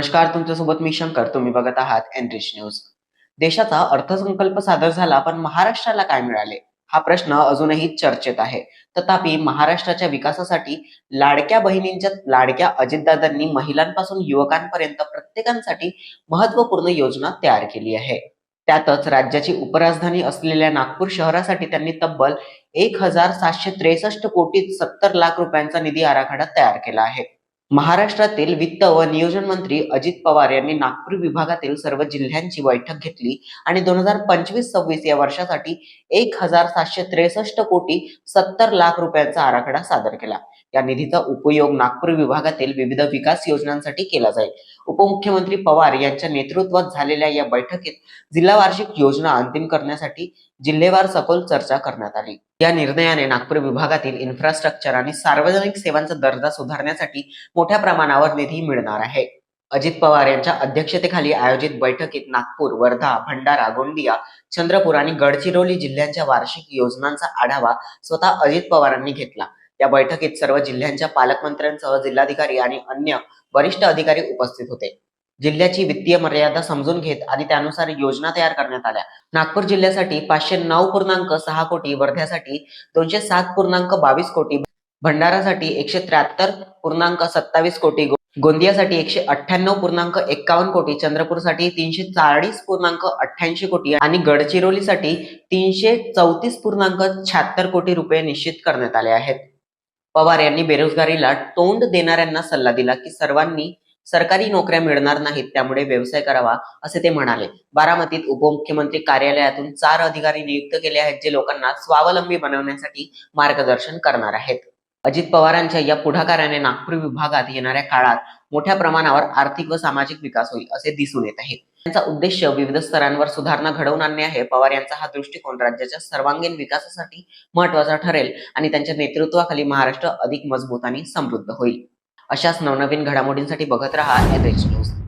नमस्कार तुमच्यासोबत मी शंकर. तुम्ही बघत आहात एनरिच न्यूज देशाचा अर्थसंकल्प सादर झाला पण महाराष्ट्राला काय मिळाले? हा प्रश्न अजूनही चर्चेत आहे. तथापि महाराष्ट्राच्या विकासासाठी लाडक्या बहिणींच्या लाडक्या अजितदादांनी महिलांपासून युवकांपर्यंत प्रत्येकांसाठी महत्त्वपूर्ण योजना तयार केली आहे. त्यातच राज्याची उपराजधानी असलेल्या नागपूर शहरासाठी त्यांनी तब्बल एक हजार सातशे त्रेसष्ट कोटी सत्तर लाख रुपयांचा निधी आराखडा तयार केला आहे. महाराष्ट्रातील वित्त व नियोजन मंत्री अजित पवार यांनी नागपूर विभागातील सर्व जिल्ह्यांची बैठक घेतली आणि दोन हजार पंचवीस सव्वीस या वर्षासाठी एक हजार सातशे त्रेसष्ट कोटी सत्तर लाख रुपयांचा आराखडा सादर केला. या निधीचा उपयोग नागपूर विभागातील विविध विकास योजनांसाठी केला जाईल. उपमुख्यमंत्री पवार यांच्या नेतृत्वात झालेल्या या बैठकीत जिल्हा वार्षिक योजना अंतिम करण्यासाठी जिल्हेवार सखोल चर्चा करण्यात आली. या निर्णयाने नागपूर विभागातील इन्फ्रास्ट्रक्चर आणि सार्वजनिक सेवांचा दर्जा सुधारण्यासाठी मोठ्या प्रमाणावर निधी मिळणार आहे. अजित पवार यांच्या अध्यक्षतेखाली आयोजित बैठकीत नागपूर वर्धा भंडारा गोंदिया चंद्रपूर आणि गडचिरोली जिल्ह्यांच्या वार्षिक योजनांचा आढावा स्वतः अजित पवारांनी घेतला. या बैठकीत सर्व जिल्ह्यांच्या पालकमंत्र्यांसह जिल्हाधिकारी आणि अन्य वरिष्ठ अधिकारी उपस्थित होते. जिल्ह्याची वित्तीय मर्यादा समजून घेत आणि त्यानुसार योजना तयार करण्यात आल्या. नागपूर जिल्ह्यासाठी पाचशे नऊ पूर्णांक सहा कोटी वर्ध्यासाठी दोनशे सात पूर्णांक बावीस कोटी भंडारासाठी एकशे त्र्याहत्तर पूर्णांक सत्तावीस कोटी गोंदियासाठी एकशे अठ्ठ्याण्णव पूर्णांक एक्कावन्न कोटी चंद्रपूरसाठी तीनशे चाळीस पूर्णांक अठ्ठ्याऐंशी कोटी आणि गडचिरोलीसाठी तीनशे चौतीस पूर्णांक शहात्तर कोटी रुपये निश्चित करण्यात आले आहेत. पवार यांनी बेरोजगारीला तोंड देणाऱ्यांना सल्ला दिला की सर्वांनी सरकारी नोकऱ्या मिळणार नाहीत त्यामुळे व्यवसाय करावा असे ते म्हणाले. बारामतीत उपमुख्यमंत्री कार्यालयातून चार अधिकारी नियुक्त केले आहेत जे लोकांना स्वावलंबी बनवण्यासाठी मार्गदर्शन करणार आहेत. अजित पवारांच्या या पुढाकाराने नागपूर विभागात येणाऱ्या काळात मोठ्या प्रमाणावर आर्थिक व सामाजिक विकास होईल असे दिसून येत आहे. त्यांचा उद्देश विविध स्तरांवर सुधारणा घडवून आणणे आहे. पवार यांचा हा दृष्टिकोन राज्याच्या सर्वांगीण विकासासाठी महत्त्वाचा ठरेल आणि त्यांच्या नेतृत्वाखाली महाराष्ट्र अधिक मजबूत आणि समृद्ध होईल. अशाच नवनवीन घडामोडींसाठी बघत रहा एन न्यूज.